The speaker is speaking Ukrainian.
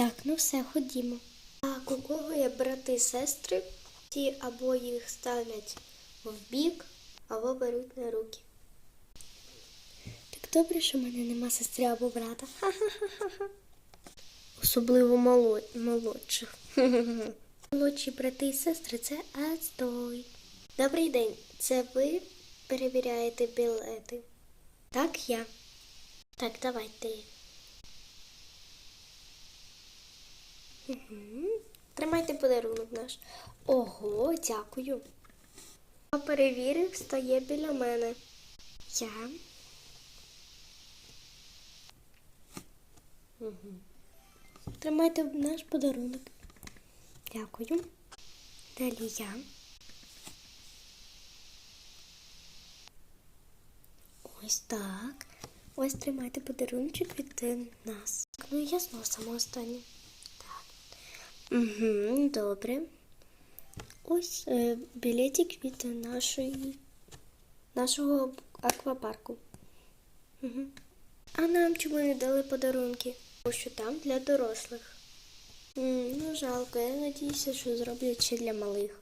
Так, ну все, ходімо. Так, у кого є брати і сестри, ті або їх ставлять в бік, або беруть на руки. Так добре, що в мене нема сестри або брата. Ха-ха-ха-ха. Особливо мало... молодших. Молодші брати і сестри це отстой. Добрий день. Це ви перевіряєте білети? Так, я. Так, давайте. Угу. Тримайте подарунок наш. Ого, дякую. А перевірив, стає біля мене. Я. Угу. Тримайте наш подарунок. Дякую. Далі я. Ось так. Ось тримайте подаруночок від нас. Ну, я знову сама остання. Добре. Ось е, білетик від нашої, нашого аквапарку. Угу. А нам чому не дали подарунки? Бо що там для дорослих. М, ну, жалко, я надіюся, що зроблять ще для малих.